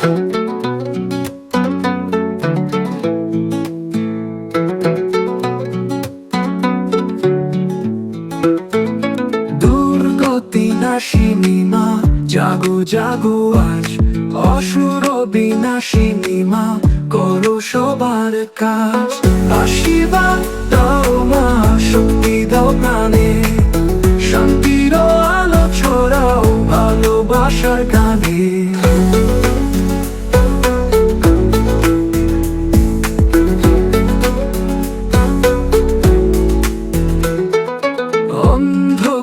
দুর্গতি নাশিনী মা জাগো জাগো আজ। অসুর বিনাশিনী মা করো সবার কাজ। আশীর্বাদ দাও মা, শক্তি দাও প্রাণে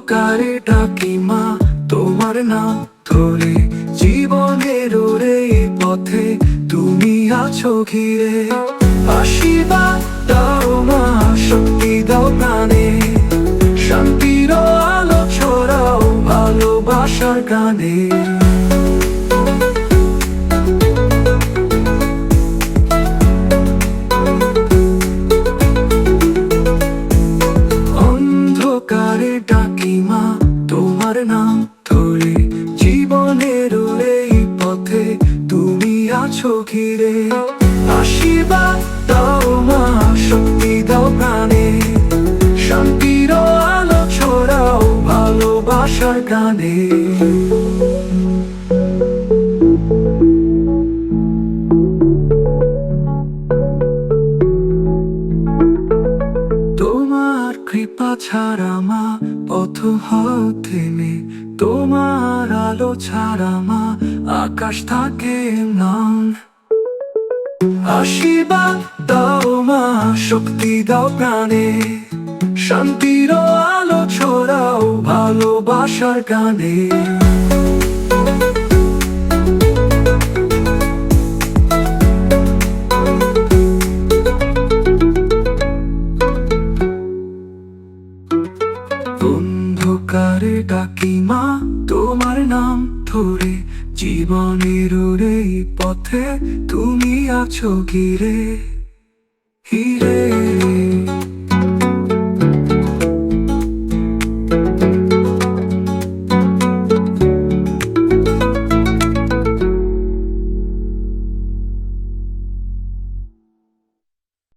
অন্ধকারে ডাকি মা, তোমার নাম ধরে। জীবনের ওরে পথে তুমি আছো ঘিরে। আশীর্বাদ দাও মা, শক্তি দাও প্রাণে। শান্তির আলো ছড়াও ভালোবাসার গানে। নাম ধরে। জীবনের এই পথে তুমি আছো ঘিরে। আশীর্বাদ দাও মা, শক্তি দাও প্রাণে। শান্তির আলো ছড়াও ভালোবাসার গানে কৃপা ছাড়া মা, পথ হতেনি তোমার আলো ছাড়া মা, আকাশ থাকে নাম আশীর্বাদ দাও মা, শক্তি দাও প্রাণে। শান্তির আলো ছড়াও ভালোবাসার গানে অন্ধকারে মা তোমার নাম ধরে জীবনের উড়ে পথে তুমি আছো ঘিরে হিরে